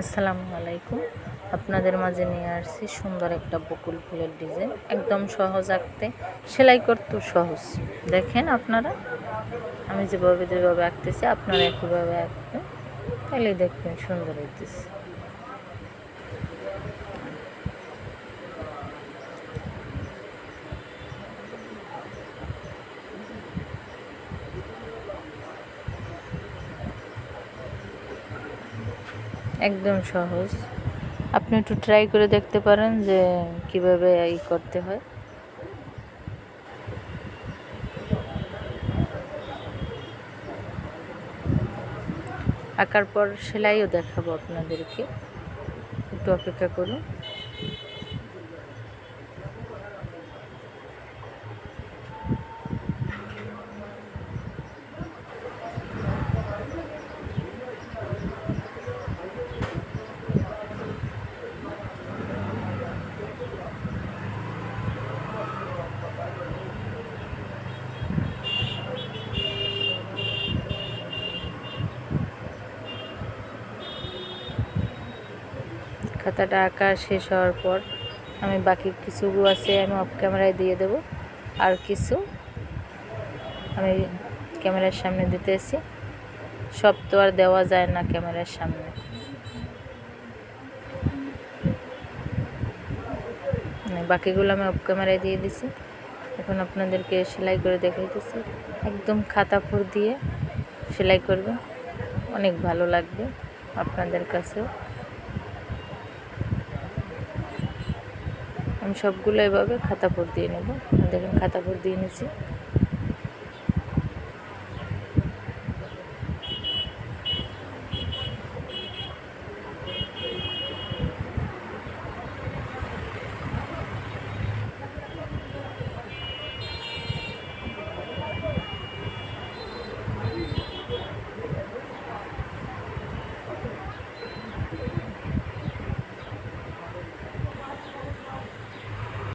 আসসালামু আলাইকুম। আপনাদের মাঝে নিয়ে আসছি সুন্দর একটা বকুল ফুলের ডিজাইন, একদম সহজ আঁকতে, সেলাই করতেও সহজ। দেখেন আপনারা, আমি যেভাবে যেভাবে আঁকতেছি, আপনারা একইভাবে আঁকবেন তাহলে দেখবেন সুন্দর হইতেছে। একদম সহজ। আপনি একটু ট্রাই করে দেখতে পারেন যে কীভাবে এই করতে হয়। আঁকার পর সেলাইও দেখাবো আপনাদেরকে। একটু অপেক্ষা করুন। খাতাটা আঁকা শেষ হওয়ার পর আমি বাকি কিছু আছে আমি অফ ক্যামেরায় দিয়ে দেব। আর কিছু আমি ক্যামেরার সামনে দিতেছি সব তো আর দেওয়া যায় না ক্যামেরার সামনে। বাকিগুলো আমি অফ ক্যামেরায় দিয়ে দিছি। এখন আপনাদেরকে সেলাই করে দেখাইতেছি। একদম খাতা ফুর দিয়ে সেলাই করবে অনেক ভালো লাগবে আপনাদের কাছেও। আমি সবগুলো এভাবে খাতা পর দিয়ে নেব। দেখুন খাতা পর দিয়ে নিছি